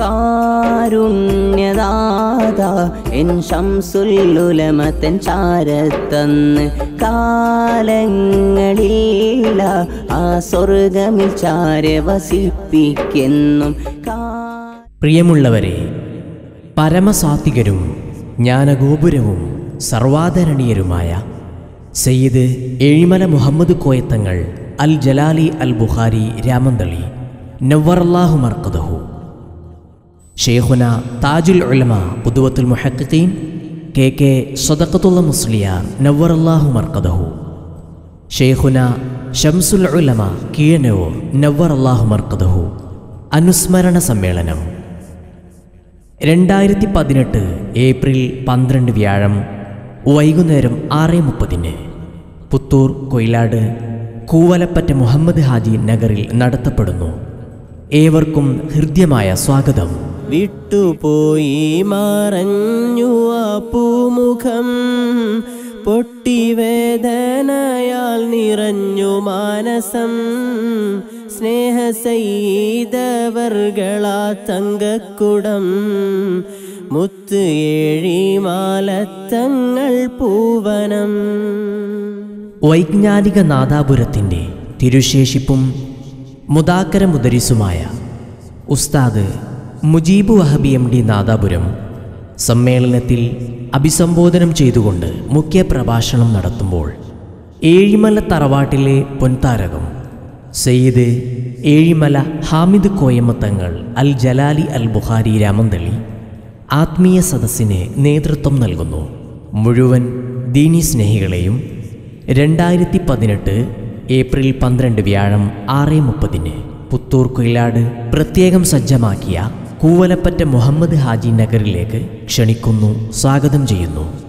കാരുണ്യദാത N ശംസുല്ലുലമത്തൻ ചാരത്തന്ന് കാലങ്ങളില്ല ആ സ്വർഗമിൽ ചാര വസിപ്പിക്കെന്നും പ്രിയമുള്ളവരെ പരമസാത്വികരും ജ്ഞാനഗോപുരവും സർവാദരണീയരുമായ സയ്യിദ് എഴിമല മുഹമ്മദ് കോയത്തങ്ങൾ അൽ ജലാലി അൽ ബുഖാരി രാമന്തളി നവ്വറല്ലാഹു മർക്കദഹു. ഷെയ്ഖുന താജുൽ ഉലമ പുതുവത്തുൽ മുഹക്കീൻ കെ കെ സദക്കത്തുള്ള മുസ്ലിയാർ നവറല്ലാഹു മർക്കദഹു. ഷെയ്ഖുന ഷംസുൽ ഉലമ കീഴനൂർ നവറല്ലാഹു മർക്കദഹു. അനുസ്മരണ സമ്മേളനം. രണ്ടായിരത്തി പതിനെട്ട് ഏപ്രിൽ പന്ത്രണ്ട് വ്യാഴം വൈകുന്നേരം ആറ് മുപ്പതിന് പുത്തൂർ കൊയിലാട് കൂവലപ്പറ്റ മുഹമ്മദ് ഹാജി നഗറിൽ നടത്തപ്പെടുന്നു. ഏവർക്കും ഹൃദ്യമായ സ്വാഗതം. വിട്ടുപോയി മറഞ്ഞു ആ പൊട്ടിവേദനയാൽ നിറഞ്ഞു മാനസം. സ്നേഹസൈതവർകളാ തങ്കക്കുടം മുത്ത് ഏഴിമാലത്തങ്ങൾ പൂവനം. വൈജ്ഞാനിക നാദാപുരത്തിന്റെ തിരുശേഷിപ്പും മുദാക്കര മുദരിസുമായ ഉസ്താദ് മുജീബ് വഹബി എം ഡി നാദാപുരം സമ്മേളനത്തിൽ അഭിസംബോധനം ചെയ്തുകൊണ്ട് മുഖ്യപ്രഭാഷണം നടത്തുമ്പോൾ ഏഴിമല തറവാട്ടിലെ പൊൻതാരകം സെയ്ദ് ഏഴിമല ഹാമിദ് കോയമ്മത്തങ്ങൾ അൽ ജലാലി അൽ ബുഹാരി രാമന്തളി ആത്മീയ സദസ്സിന് നേതൃത്വം നൽകുന്നു. മുഴുവൻ ദീനി സ്നേഹികളെയും രണ്ടായിരത്തി പതിനെട്ട് ഏപ്രിൽ പന്ത്രണ്ട് വ്യാഴം ആറ് മുപ്പതിന് പുത്തൂർ കൊയിലാട് പ്രത്യേകം സജ്ജമാക്കിയ കൂവലപ്പറ്റ മുഹമ്മദ് ഹാജി നഗറിലേക്ക് ക്ഷണിക്കുന്നു സ്വാഗതം ചെയ്യുന്നു.